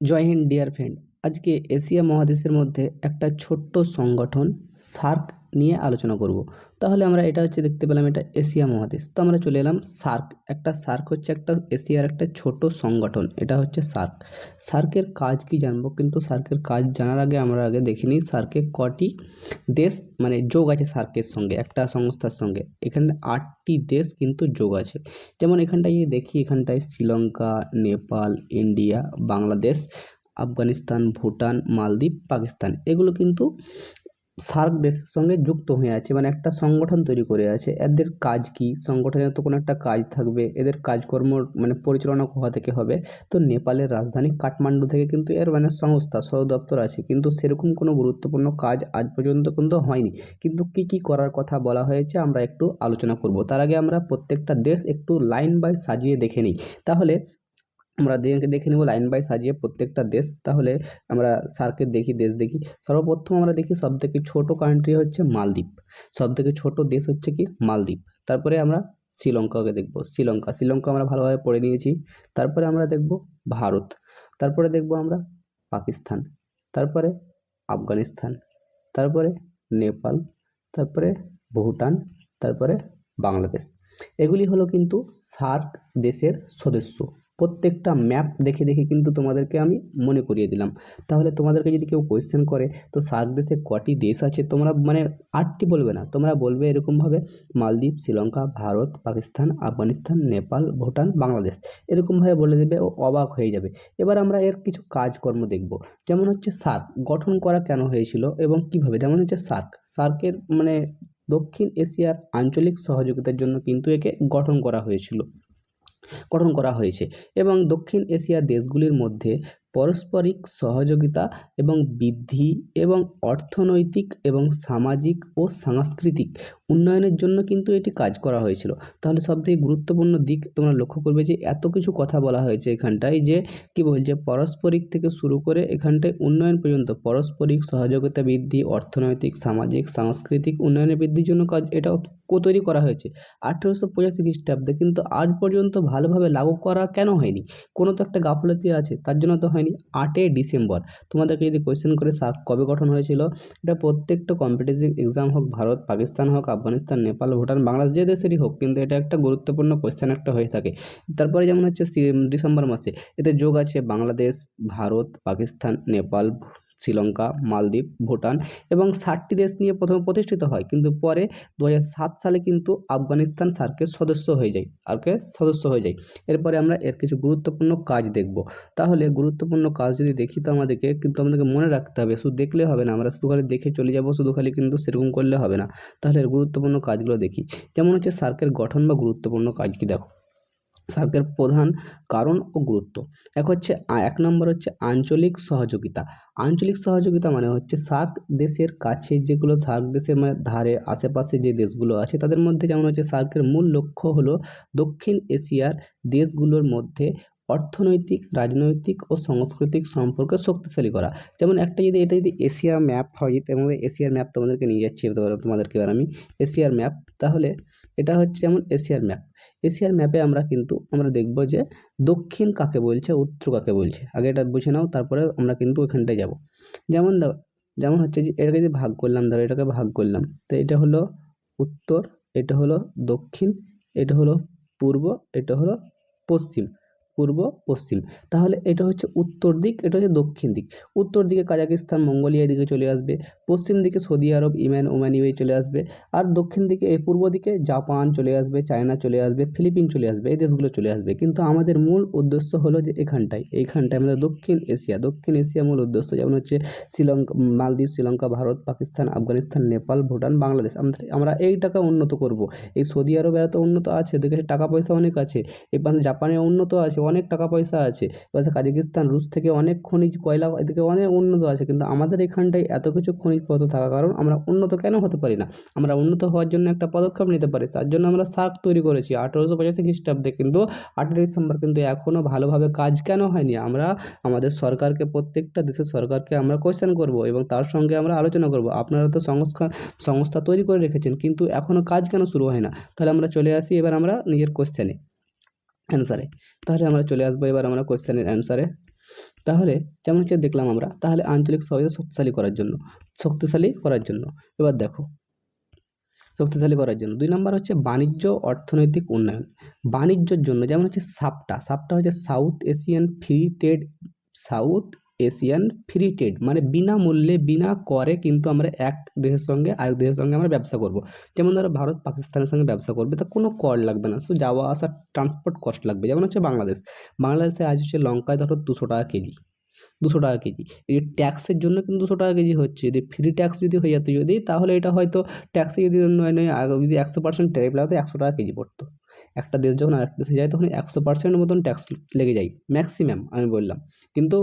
জয় হিন্দ dear friend আজকে Asia মহাদেশের মধ্যে একটা ছোট্ট সংগঠন, সার্ক নিয়ে আলোচনা করব। তাহলে আমরা এটা হচ্ছে দেখতে পেলাম এটা এশিয়া মহাদেশ। তো আমরা চলে এলাম সার্ক। একটা সার্ক হচ্ছে একটা এশিয়ার একটা ছোট সংগঠন, এটা হচ্ছে সার্ক। সার্কের কাজ কি জানব? কিন্তু সার্কের কাজ জানার আগে আমরা আগে দেখে নিই সার্কে কটি দেশ মানে যোগ আছে সার্কের সঙ্গে, একটা সংস্থার সঙ্গে। এখানে আটটি দেশ কিন্তু যোগ আছে। যেমন এখানটায় দেখি, এখানটায় শ্রীলঙ্কা, নেপাল, ইন্ডিয়া, বাংলাদেশ আফগানিস্তান, ভুটান, মালদ্বীপ, পাকিস্তান এগুলো কিন্তু সার্ক দেশের সঙ্গে যুক্ত হয়ে আছে মানে একটা সংগঠন তৈরি করে আছে। এদের কাজ কি? সংগঠনের তো কোনো একটা কাজ থাকবে। এদের কাজকর্ম মানে পরিচালনা কোথা থেকে হবে? তো নেপালের রাজধানী কাঠমান্ডু থেকে কিন্তু এর মানে সংস্থা, সদর দপ্তর আছে। কিন্তু সেরকম কোনো গুরুত্বপূর্ণ কাজ আজ পর্যন্ত কিন্তু হয়নি। কিন্তু কি কি করার কথা বলা হয়েছে আমরা একটু আলোচনা করব। তার আগে আমরা প্রত্যেকটা দেশ একটু লাইন বাই সাজিয়ে দেখে নিই। তাহলে আমরা দেখে দেখে নেব লাইন বাই সাজিয়ে প্রত্যেকটা দেশ। তাহলে আমরা সার্কের দেখি, দেশ দেখি। সর্বপ্রথম আমরা দেখি সবথেকে ছোট কান্ট্রি হচ্ছে মালদ্বীপ। সবথেকে ছোট দেশ হচ্ছে কি মালদ্বীপ। তারপরে আমরা শ্রীলঙ্কাকে দেখব। শ্রীলঙ্কা শ্রীলঙ্কা আমরা ভালোভাবে পড়ে নিয়েছি। তারপরে আমরা দেখব ভারত। তারপরে দেখব আমরা পাকিস্তান। তারপরে আফগানিস্তান। তারপরে নেপাল। তারপরে ভুটান। তারপরে বাংলাদেশ। এগুলি হলো কিন্তু সার্ক দেশের সদস্য। প্রত্যেকটা ম্যাপ দেখে দেখে কিন্তু তোমাদেরকে আমি মনে করিয়ে দিলাম। তাহলে তোমাদেরকে যদি কেউ কোয়েশ্চেন করে, তো সার্ক দেশে কটি দেশ আছে? তোমরা মানে আটটি বলবে না, তোমরা বলবে এরকমভাবে মালদ্বীপ, শ্রীলঙ্কা, ভারত, পাকিস্তান, আফগানিস্তান, নেপাল, ভুটান, বাংলাদেশ। এরকমভাবে বলে দেবে ও অবাক হয়ে যাবে। এবার আমরা এর কিছু কাজকর্ম দেখব। যেমন হচ্ছে সার্ক, গঠন করা কেন হয়েছিল এবং কীভাবে? যেমন হচ্ছে সার্ক, সার্কের মানে দক্ষিণ এশিয়ার আঞ্চলিক সহযোগিতার জন্য কিন্তু একে গঠন করা হয়েছিল। গঠন করা হয়েছে এবং দক্ষিণ এশিয়ার দেশগুলির মধ্যে পারস্পরিক সহযোগিতা এবং বৃদ্ধি এবং অর্থনৈতিক এবং সামাজিক ও সাংস্কৃতিক উন্নয়নের জন্য কিন্তু এটি কাজ করা হয়েছিল। তাহলে সবথেকে গুরুত্বপূর্ণ দিক তোমরা লক্ষ্য করবে যে এত কিছু কথা বলা হয়েছে এখানটায় যে, কি বলছে পারস্পরিক থেকে শুরু করে এখানটায় উন্নয়ন পর্যন্ত পারস্পরিক সহযোগিতা বৃদ্ধি, অর্থনৈতিক, সামাজিক, সাংস্কৃতিক উন্নয়নের বৃদ্ধির জন্য কাজ এটাও তৈরি করা হয়েছে। আঠেরোশো পঁচাশি খ্রিস্টাব্দে কিন্তু আজ পর্যন্ত ভালোভাবে লাগু করা কেন হয়নি? কোনো তো একটা গাফলতি আছে, তার জন্য তো হয়নি। আটই ডিসেম্বর। তোমাদেরকে যদি কোয়েশ্চেন করে সার্ক কবে গঠন হয়েছিল, এটা প্রত্যেকটা কম্পিটিটিভ এক্সাম হোক, ভারত, পাকিস্তান হোক, আফগানিস্তান, নেপাল, ভুটান, বাংলাদেশ যে দেশেরই হোক, কিন্তু এটা একটা গুরুত্বপূর্ণ কোয়েশ্চেন একটা হয়ে থাকে। তারপরে যেমন হচ্ছে ডিসেম্বর মাসে এতে যোগ আছে বাংলাদেশ, ভারত, পাকিস্তান, নেপাল শ্রীলঙ্কা, মালদ্বীপ, ভুটান এবং ষাটটি দেশ নিয়ে প্রথমে প্রতিষ্ঠিত হয়। কিন্তু পরে দু হাজার সাত সালে কিন্তু আফগানিস্তান সার্কের সদস্য হয়ে যায় আর্কের সদস্য হয়ে যায়। এরপরে আমরা এর কিছু গুরুত্বপূর্ণ কাজ দেখব। তাহলে গুরুত্বপূর্ণ কাজ যদি দেখি তো আমাদেরকে কিন্তু আমাদেরকে মনে রাখতে হবে, শুধু দেখলে হবে না, আমরা শুধু খালি দেখে চলে যাব, শুধু খালি কিন্তু সেরকম করলে হবে না। তাহলে এর গুরুত্বপূর্ণ কাজগুলো দেখি। যেমন হচ্ছে সার্কের গঠন বা গুরুত্বপূর্ণ কাজ কি দেখো? সার্কের প্রধান কারণ ও গুরুত্ব। এক হচ্ছে এক নম্বর হচ্ছে আঞ্চলিক সহযোগিতা। আঞ্চলিক সহযোগিতা মানে হচ্ছে সার্ক দেশের কাছে যেগুলো সার্ক দেশের মানে ধারে আশেপাশে যে দেশগুলো আছে, তাদের মধ্যে যেমন হচ্ছে সার্কের মূল লক্ষ্য হলো দক্ষিণ এশিয়ার দেশগুলোর মধ্যে অর্থনৈতিক, রাজনৈতিক ও সাংস্কৃতিক সম্পর্ক শক্তিশালী করা। যেমন একটা যদি এটা যদি এশিয়া ম্যাপ হয় তেমন এশিয়ার ম্যাপ তোমাদেরকে নিয়ে যাচ্ছি তোমাদেরকে আমি এশিয়ার ম্যাপ, তাহলে এটা হচ্ছে যেমন এশিয়ার ম্যাপ। এশিয়ার ম্যাপে আমরা কিন্তু, আমরা দেখব যে দক্ষিণ কাকে বলছে, উত্তর কাকে বলছে। আগে এটা বুঝে নাও, তারপরে আমরা কিন্তু ওইখানটায় যাব। যেমন যেমন হচ্ছে যে এটাকে যদি ভাগ করলাম, ধরো এটাকে ভাগ করলাম, তো এটা হলো উত্তর, এটা হলো দক্ষিণ, এটা হলো পূর্ব, এটা হলো পশ্চিম। পূর্ব, পশ্চিম। তাহলে এটা হচ্ছে উত্তর দিক, এটা হচ্ছে দক্ষিণ দিক। উত্তর দিকে কাজাকিস্তান, মঙ্গোলিয়া দিকে চলে আসবে। পশ্চিম দিকে সৌদি আরব ইমান ওমান ইউএ চলে আসবে। আর দক্ষিণ দিকে এই পূর্ব দিকে জাপান চলে আসবে, চায়না চলে আসবে, ফিলিপিন চলে আসবে, এই দেশগুলো চলে আসবে। কিন্তু আমাদের মূল উদ্দেশ্য হলো যে এখানটায় এইখানটায় আমাদের দক্ষিণ এশিয়া দক্ষিণ এশিয়া মূল উদ্দেশ্য যেমন হচ্ছে শ্রীলঙ্কা, মালদ্বীপ, শ্রীলঙ্কা, ভারত, পাকিস্তান, আফগানিস্তান, নেপাল, ভুটান, বাংলাদেশ। আমাদের, আমরা এই টাকা উন্নত করব। এই সৌদি আরবে এত উন্নত আছে দেখে টাকা পয়সা অনেক আছে এই জাপানে উন্নত আছে অনেক টাকা পয়সা আছে। এবার কাজাকিস্তান, রুশ থেকে অনেক খনিজ, কয়লা এদিকে অনেক উন্নত আছে। কিন্তু আমাদের এখানটায় এত কিছু খনিজ পদার্থ থাকার কারণ আমরা উন্নত কেন হতে পারি না? আমরা উন্নত হওয়ার জন্য একটা পদক্ষেপ নিতে পারি। তার জন্য আমরা সার্ক তৈরি করেছি আঠেরোশো পঁচাশি খ্রিস্টাব্দে। কিন্তু আঠেরোই ডিসেম্বর কিন্তু এখনও ভালোভাবে কাজ কেন হয়নি? আমরা আমাদের সরকারকে, প্রত্যেকটা দেশের সরকারকে আমরা কোয়েশ্চেন করব এবং তার সঙ্গে আমরা আলোচনা করব। আপনারা তো সংস্থা সংস্থা তৈরি করে রেখেছেন, কিন্তু এখনও কাজ কেন শুরু হয় না? তাহলে আমরা চলে আসি, এবার আমরা নিজের কোয়েশ্চেনে অ্যান্সারে তাহলে আমরা চলে আসব এবার আমরা কোয়েশ্চেনের অ্যান্সারে তাহলে যেমন হচ্ছে দেখলাম আমরা, তাহলে আঞ্চলিক সহজে শক্তিশালী করার জন্য, শক্তিশালী করার জন্য। এবার দেখো, শক্তিশালী করার জন্য। দুই নম্বর হচ্ছে বাণিজ্য, অর্থনৈতিক উন্নয়ন। বাণিজ্যর জন্য যেমন হচ্ছে সাপটা সাপটা হচ্ছে South Asian free trade South Asian free trade মানে বিনামূল্যে, বিনা করে কিন্তু আমরা এক দেশের সঙ্গে, আরেক দেশের সঙ্গে আমরা ব্যবসা করব। যেমন ধরো ভারত, পাকিস্তানের সঙ্গে ব্যবসা করবে, তা কোনো কর লাগবে না। শুধু যাওয়া আসার ট্রান্সপোর্ট কস্ট লাগবে। যেমন হচ্ছে বাংলাদেশ। বাংলাদেশে আজ হচ্ছে লঙ্কায় ধরো দুশো টাকা কেজি, দুশো টাকা কেজি। এই ট্যাক্সের জন্য কিন্তু দুশো টাকা কেজি হচ্ছে। যদি ফ্রি ট্যাক্স যদি হয়ে যেত যদি তাহলে এটা হয়তো ট্যাক্সে যদি নয় নয় যদি একশো পার্সেন্ট ট্যারিফ লাগতো একশো টাকা কেজি পড়তো। একটা দেশ যখন আরেকটা দেশে যায় তখন একশো পার্সেন্টের মতন ট্যাক্স লেগে যায় ম্যাক্সিমাম আমি বললাম। কিন্তু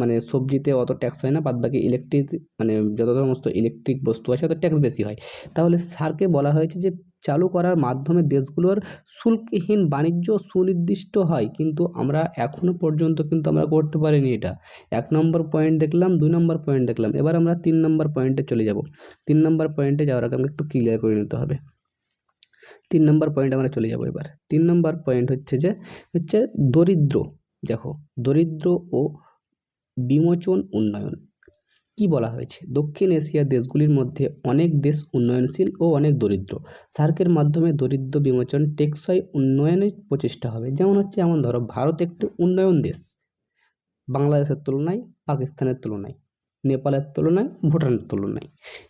মানে সবজিতে অত ট্যাক্স হয় না বাদ বাকি ইলেকট্রিক মানে যত সমস্ত ইলেকট্রিক বস্তু আছে, অত ট্যাক্স বেশি হয়। তাহলে সারকে বলা হয়েছে যে, চালু করার মাধ্যমে দেশগুলোর শুল্কহীন বাণিজ্য সুনির্দিষ্ট হয়, কিন্তু আমরা এখনও পর্যন্ত কিন্তু আমরা করতে পারিনি এটা। এক নম্বর পয়েন্ট দেখলাম, দুই নম্বর পয়েন্ট দেখলাম, এবার আমরা তিন নম্বর পয়েন্টে চলে যাব। তিন নম্বর পয়েন্টে যাওয়ার আগে আমাকে একটু ক্লিয়ার করে নিতে হবে। তিন নম্বর পয়েন্ট আমরা চলে যাব এবার। তিন নম্বর পয়েন্ট হচ্ছে যে, হচ্ছে দরিদ্র। দেখো, দরিদ্র ও বিমোচন উন্নয়ন। কি বলা হয়েছে? দক্ষিণ এশিয়ার দেশগুলির মধ্যে অনেক দেশ উন্নয়নশীল ও অনেক দরিদ্র। সার্কের মাধ্যমে দরিদ্র বিমোচন টেকসই উন্নয়নের প্রচেষ্টা হবে। যেমন হচ্ছে যেমন ধরো, ভারত একটি উন্নয়ন দেশ। বাংলাদেশের তুলনায়, পাকিস্তানের তুলনায়। নেপালের তুলনায়, ভুটানের তুলনায়।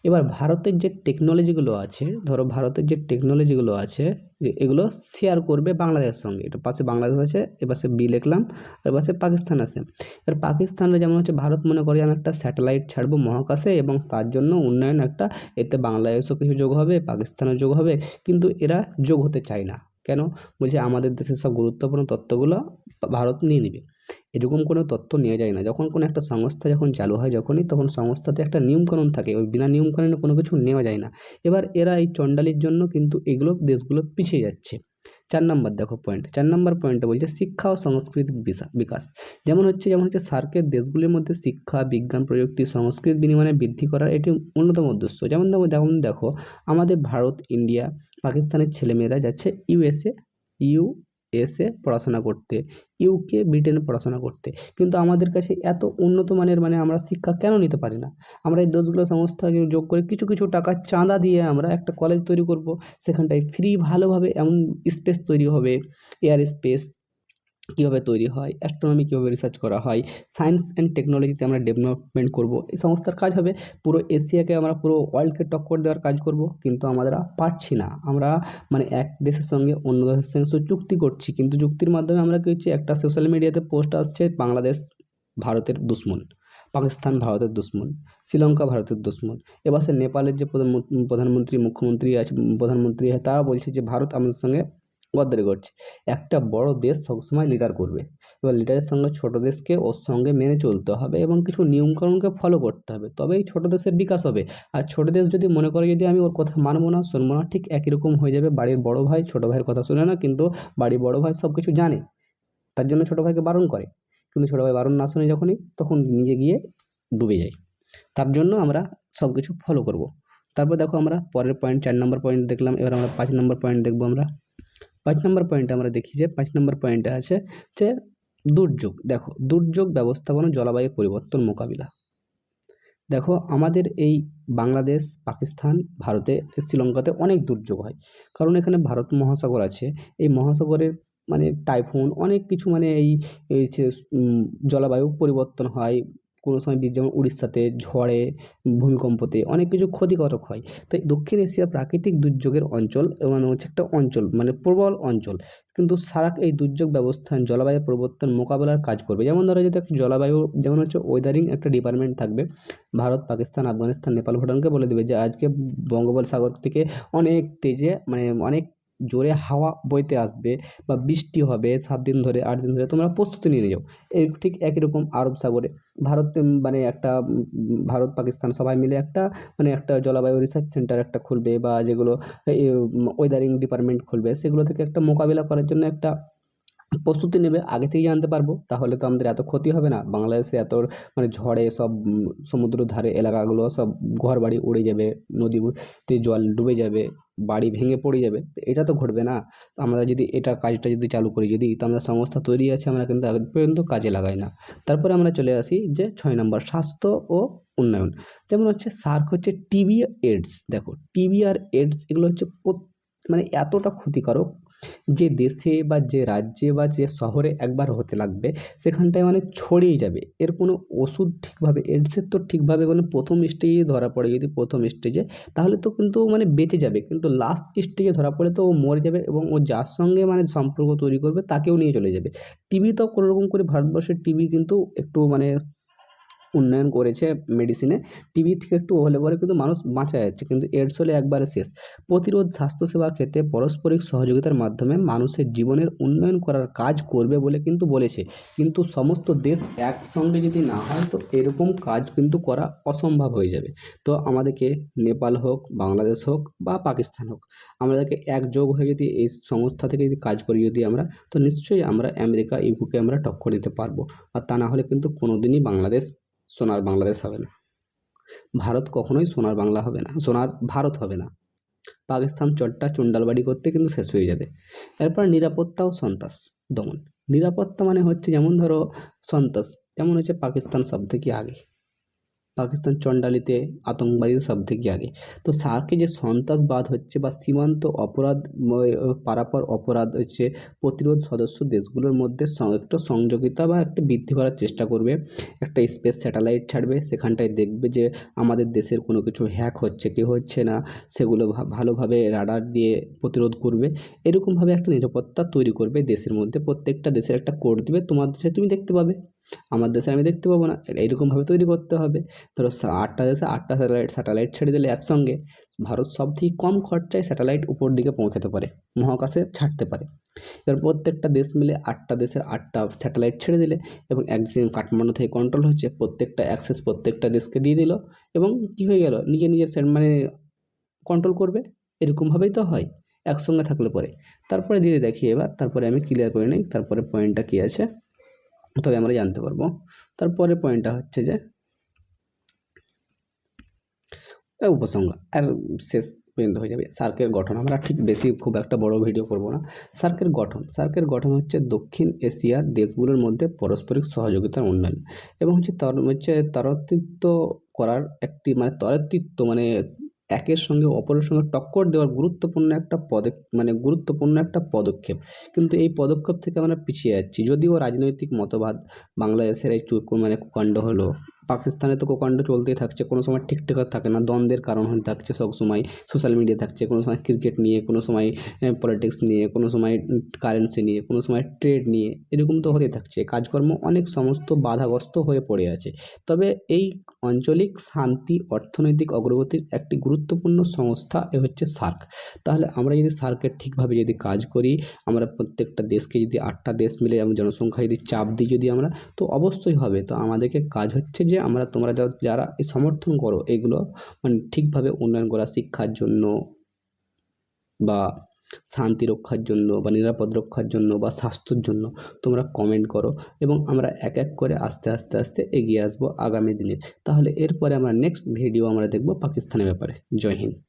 এবার ভারতের যে টেকনোলজিগুলো আছে, ধরো ভারতের যে টেকনোলজিগুলো আছে, যে এগুলো শেয়ার করবে বাংলাদেশের সঙ্গে। এটা পাশে বাংলাদেশ আছে এপাশে বি লিখলাম আর পাশে পাকিস্তান আছে। এবার পাকিস্তানে যেমন হচ্ছে, ভারত মনে করি আমি একটা স্যাটেলাইট ছাড়বো মহাকাশে এবং তার জন্য উন্নয়ন একটা, এতে বাংলাদেশও কিছু যোগ হবে, পাকিস্তানও যোগ হবে, কিন্তু এরা যোগ হতে চায় না। কেন? বলছে, আমাদের দেশের সব গুরুত্বপূর্ণ তথ্যগুলো ভারত নিয়ে নেবে। এরকম কোনো তথ্য নেওয়া যায় না। যখন কোনো একটা সংস্থা যখন চালু হয় যখনই, তখন সংস্থাতে একটা নিয়মকানুন থাকে। ওই বিনা নিয়মকানুনে কোনো কিছু নেওয়া যায় না। এবার এরা এই চণ্ডালির জন্য কিন্তু এগুলো দেশগুলো পিছিয়ে যাচ্ছে। চার নম্বর দেখো পয়েন্ট চার নম্বর পয়েন্টে বলছে শিক্ষা ও সাংস্কৃতিক বিকাশ। যেমন হচ্ছে যেমন হচ্ছে সার্কের দেশগুলির মধ্যে শিক্ষা, বিজ্ঞান, প্রযুক্তি, সংস্কৃত বিনিময়ে বৃদ্ধি করার এটি অন্যতম উদ্দেশ্য। যেমন যেমন দেখো, আমাদের ভারত, ইন্ডিয়া, পাকিস্তানের ছেলেমেয়েরা যাচ্ছে, ইউএসএ, ইউ এসে পড়াশোনা করতে ইউকে ব্রিটেনে পড়াশোনা করতে। কিন্তু আমাদের কাছে এত উন্নত মানের মানে আমরা শিক্ষা কেন নিতে পারি না? আমরা এই দোষগুলো সংস্থাকে যোগ করে কিছু কিছু টাকা চাঁদা দিয়ে আমরা একটা কলেজ তৈরি করব। সেখানটায় ফ্রি ভালোভাবে এমন স্পেস তৈরি হবে এয়ার স্পেস কীভাবে তৈরি হয় অ্যাস্ট্রোনমি কীভাবে রিসার্চ করা হয় সায়েন্স অ্যান্ড টেকনোলজিতে আমরা ডেভেলপমেন্ট করব, এই সংস্থার কাজ হবে। পুরো এশিয়াকে আমরা পুরো ওয়ার্ল্ডকে টক্কর দেওয়ার কাজ করব, কিন্তু আমরা পারছি না। আমরা মানে এক দেশের সঙ্গে অন্য দেশের সঙ্গে চুক্তি করছি, কিন্তু চুক্তির মাধ্যমে আমরা কী হচ্ছে, একটা সোশ্যাল মিডিয়াতে পোস্ট আসছে, বাংলাদেশ ভারতের দুশ্মন, পাকিস্তান ভারতের দুশ্মন, শ্রীলঙ্কা ভারতের দুশ্মন, এবার সে নেপালের যে প্রধানমন্ত্রী, মুখ্যমন্ত্রী আছে, প্রধানমন্ত্রী তারা বলছে যে ভারত আমাদের সঙ্গে গদ্দারি করছে। একটা বড় দেশ সবসময় লিডার করবে। এবার লিডারের সঙ্গে ছোট দেশকে ওর সঙ্গে মেনে চলতে হবে এবং কিছু নিয়মকানুনকে ফলো করতে হবে। তবেই ছোট দেশের বিকাশ হবে। আর ছোট দেশ যদি মনে করে যদি আমি ওর কথা মানবো না, শুনব না, ঠিক একই রকম হয়ে যাবে বাড়ির বড় ভাই ছোট ভাইয়ের কথা শুনে না, কিন্তু বাড়ির বড় ভাই সব কিছু জানে। তার জন্য ছোট ভাইকে বারণ করে। কিন্তু ছোটো ভাই বারণ না শুনে যখনই, তখন নিজে গিয়ে ডুবে যায়। তার জন্য আমরা সব কিছু ফলো করব। তারপর দেখো আমরা পরের পয়েন্ট চার নম্বর পয়েন্ট দেখলাম। এবার আমরা পাঁচ নম্বর পয়েন্ট দেখব আমরা। পাঁচ নম্বর পয়েন্টে আমরা দেখি যে, পাঁচ নম্বর পয়েন্টে আছে যে, দুর্যোগ। দেখো, দুর্যোগ ব্যবস্থাপনা জলবায়ু পরিবর্তন মোকাবিলা। দেখো, আমাদের এই বাংলাদেশ, পাকিস্তান, ভারতে, শ্রীলঙ্কাতে অনেক দুর্যোগ হয়। কারণ এখানে ভারত মহাসাগর আছে। এই মহাসাগরের মানে টাইফুন অনেক কিছু মানে এই জলবায়ু পরিবর্তন হয় কোনো সময় যেমন উড়িষ্যাতে ঝড়ে, ভূমিকম্পতে অনেক কিছু ক্ষতিকারক হয়। তাই দক্ষিণ এশিয়া প্রাকৃতিক দুর্যোগের অঞ্চল মানে হচ্ছে একটা অঞ্চল মানে প্রবল অঞ্চল। কিন্তু সারাক এই দুর্যোগ ব্যবস্থান জলবায়ু পরিবর্তন মোকাবেলার কাজ করবে। যেমন ধরো যদি একটা জলবায়ু, যেমন হচ্ছে ওয়েদারিং একটা ডিপার্টমেন্ট থাকবে, ভারত, পাকিস্তান, আফগানিস্তান, নেপাল, ভুটানকে বলে দেবে যে আজকে বঙ্গোপসাগর থেকে অনেক তেজে মানে অনেক জোরে হাওয়া বইতে আসবে বা বৃষ্টি হবে সাত দিন ধরে, আট দিন ধরে, তোমরা প্রস্তুতি নিয়ে যাও এই ঠিক একই রকম আরব সাগরে। ভারত মানে একটা ভারত, পাকিস্তান সবাই মিলে একটা মানে একটা জলবায়ু রিসার্চ সেন্টার একটা খুলবে বা যেগুলো ওয়েদারিং ডিপার্টমেন্ট খুলবে, সেগুলো থেকে একটা মোকাবিলা করার জন্য একটা প্রস্তুতি নেবে, আগে থেকেই জানতে পারব। তাহলে তো আমাদের এত ক্ষতি হবে না। বাংলাদেশে এত মানে ঝড়ে সব সমুদ্র ধারে এলাকাগুলো সব ঘর বাড়ি উড়ে যাবে নদীতে জল ডুবে যাবে, বাড়ি ভেঙে পড়ে যাবে। তো এটা তো ঘটবে না। আমরা যদি এটা কাজটা যদি চালু করি যদি, তো আমরা সংস্থা তৈরি আছে, আমরা কিন্তু আগে পর্যন্ত কাজে লাগাই না। তারপরে আমরা চলে আসি যে ছয় নম্বর, স্বাস্থ্য ও উন্নয়ন। যেমন হচ্ছে সার্ক হচ্ছে টিবি এডস। দেখো টিবি আর এডস এগুলো হচ্ছে মানে এতটা ক্ষতিকারক যে দেশে বা যে রাজ্যে বা যে শহরে একবার হতে লাগবে, সেখানটায় মানে ছড়িয়ে যাবে। এর কোনো ওষুধ ঠিকভাবে এডসের তো ঠিকভাবে কোনো প্রথম স্টেজে ধরা পড়ে। যদি প্রথম স্টেজে তাহলে তো কিন্তু মানে বেঁচে যাবে। কিন্তু লাস্ট স্টেজে ধরা পড়ে তো ও মরে যাবে এবং ও যার সঙ্গে মানে সম্পর্ক তৈরি করবে, তাকেও নিয়ে চলে যাবে। টিভি তো কোনো রকম করে ভারতবর্ষের টিভি কিন্তু একটু মানে উন্নয়ন করেছে মেডিসিনে টিবি ঠিক একটু হলে পরে কিন্তু মানুষ বাঁচা যাচ্ছে, কিন্তু এডস হলে একবারে শেষ। প্রতিরোধ, স্বাস্থ্যসেবা ক্ষেত্রে পারস্পরিক সহযোগিতার মাধ্যমে মানুষের জীবনের উন্নয়ন করার কাজ করবে বলে কিন্তু বলেছে। কিন্তু সমস্ত দেশ একসঙ্গে যদি না হয়, তো এরকম কাজ কিন্তু করা অসম্ভব হয়ে যাবে। তো আমাদেরকে নেপাল হোক, বাংলাদেশ হোক বা পাকিস্তান হোক, আমাদেরকে একযোগ হয়ে যদি এই সংস্থা থেকে যদি কাজ করি যদি আমরা, তো নিশ্চয়ই আমরা আমেরিকা, ইউকে আমরা টক্কর দিতে পারব। আর তা না হলে কিন্তু কোনোদিনই বাংলাদেশ সোনার বাংলাদেশ হবে না। ভারত কখনোই সোনার বাংলা হবে না, সোনার ভারত হবে না। পাকিস্তান চট্টা চুন্ডালবাড়ি করতে কিন্তু শেষ হয়ে যাবে। এরপর নিরাপত্তা ও সন্ত্রাস দমন। নিরাপত্তা মানে হচ্ছে যেমন ধরো সন্ত্রাস, যেমন হচ্ছে পাকিস্তান সব থেকে আগে। পাকিস্তান চণ্ডালিতে আতঙ্কবাদীদের সব থেকে আগে। তো সার্কে যে সন্ত্রাসবাদ হচ্ছে বা সীমান্ত অপরাধ পারাপার অপরাধ হচ্ছে প্রতিরোধ সদস্য দেশগুলোর মধ্যে একটু সংযোগিতা বা একটা বৃদ্ধি করার চেষ্টা করবে। একটা স্পেস স্যাটেলাইট ছাড়বে, সেখানটায় দেখবে যে আমাদের দেশের কোনো কিছু হ্যাক হচ্ছে কি হচ্ছে না, সেগুলো ভালোভাবে রাডার দিয়ে প্রতিরোধ করবে। এরকমভাবে একটা নিরাপত্তা তৈরি করবে দেশের মধ্যে। প্রত্যেকটা দেশের একটা কোড দেবে, তোমার দেশে তুমি দেখতে পাবে। আমার দেশে আমি দেখতে পাবো না। এরকমভাবে তৈরি করতে হবে। ধরো আটটা দেশে আটটা স্যাটেলাইট স্যাটেলাইট ছেড়ে দিলে একসঙ্গে ভারত সব থেকে কম খরচায় স্যাটেলাইট উপর দিকে পৌঁছাতে পারে, মহাকাশে ছাড়তে পারে। এবার প্রত্যেকটা দেশ মিলে আটটা দেশের আটটা স্যাটেলাইট ছেড়ে দিলে এবং একদিন কাঠমান্ডু থেকে কন্ট্রোল হচ্ছে, প্রত্যেকটা অ্যাক্সেস প্রত্যেকটা দেশকে দিয়ে দিল এবং কী হয়ে গেল? নিজে নিজের মানে কন্ট্রোল করবে, এরকমভাবেই তো হয়, একসঙ্গে থাকলে পরে। তারপরে দিয়ে দেখি এবার, তারপরে আমি ক্লিয়ার করে নিই, তারপরে পয়েন্টটা কী আছে? তবে আমরা জানতে পারব। তারপরে পয়েন্টটা হচ্ছে যে এ উপসংহার। আর শেষ পর্যন্ত হয়ে যাবে। সার্কের গঠন। আমরা ঠিক বেশি খুব একটা বড় ভিডিও করব না। সার্কের গঠন। সার্কের গঠন হচ্ছে দক্ষিণ এশিয়ার দেশগুলোর মধ্যে পারস্পরিক সহযোগিতার উন্নয়ন এবং হচ্ছে তর হচ্ছে তরতিত্ব করার একটি মানে তরতিত্ব মানে একের সঙ্গে অপরের সঙ্গে টক্কর দেওয়ার গুরুত্বপূর্ণ একটা পদক মানে গুরুত্বপূর্ণ একটা পদক্ষেপ। কিন্তু এই পদক্ষেপ থেকে আমরা পিছিয়ে যাচ্ছি। যদিও রাজনৈতিক মতবাদ বাংলাদেশের এই মানে কুকাণ্ড হলো পাকিস্তানে তো কুকাণ্ড চলতেই থাকছে, কোনো সময় ঠিকঠাক থাকে না, দ্বন্দ্বের কারণ হয়ে থাকছে সব সময় সোশ্যাল মিডিয়া থাকছে, কোনো সময় ক্রিকেট নিয়ে, কোনো সময় পলিটিক্স নিয়ে, কোনো সময় কারেন্সি নিয়ে, কোনো সময় ট্রেড নিয়ে, এরকম তো হতে থাকছে, কাজকর্ম অনেক সমস্ত বাধাগ্রস্ত হয়ে পড়ে আছে। তবে এই আঞ্চলিক শান্তি অর্থনৈতিক অগ্রগতির একটি গুরুত্বপূর্ণ সংস্থা এ হচ্ছে সার্ক। তাহলে আমরা যদি সার্কের ঠিকভাবে যদি কাজ করি, আমরা প্রত্যেকটা দেশকে যদি আটটা দেশ মিলে জনসংখ্যা যদি চাপ দিই যদি আমরা, তো অবশ্যই হবে। তো আমাদেরকে কাজ হচ্ছে যে আমরা, তোমরা যা- যারা সমর্থন করো এগুলো মানে ঠিকভাবে উন্নয়ন করা, শিক্ষার জন্য বা শান্তি রক্ষার জন্য বা নিরাপদ রক্ষার জন্য বা স্বাস্থ্যর জন্য তোমরা কমেন্ট করো এবং আমরা এক এক করে আস্তে আস্তে আস্তে এগিয়ে আসব আগামী দিনে। তাহলে এরপরে আমরা নেক্সট ভিডিও আমরা দেখব পাকিস্তানের ব্যাপারে। জয় হিন্দ।